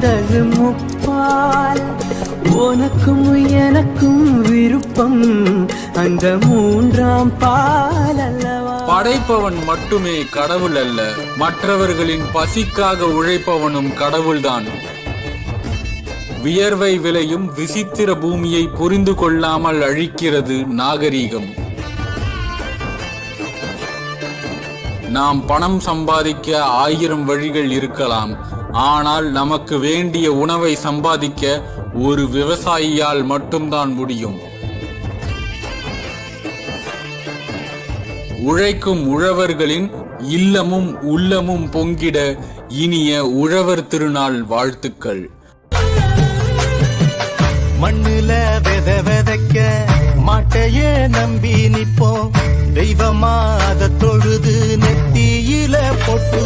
வந்தது முப்பால். உனக்கும் எனக்கும் விருப்பம் அந்த மூன்றாம் பால் அல்லவா? படைப்பவன் மட்டுமே கடவுள் அல்ல. மற்றவர்களின் பசிக்காக உழைப்பவனும் கடவுள்தான். வியர்வை விளையும் விசித்திர பூமியை புரிந்து கொள்ளாமல் அழிக்கிறது நாகரீகம். நாம் பணம் சம்பாதிக்க ஆயிரம் வழிகள் இருக்கலாம். ஆனால் நமக்கு வேண்டிய உணவை சம்பாதிக்க ஒரு விவசாயியால் மட்டும்தான் முடியும். உழைக்கும் உழவர்களின் இல்லமும் உள்ளமும் பொங்கிட இனிய உழவர் திருநாள் வாழ்த்துக்கள். மண்ணுல வெத வெதைக்க மாட்டையே நம்பி நிப்போம் தெய்வமா தொழுது பொட்டு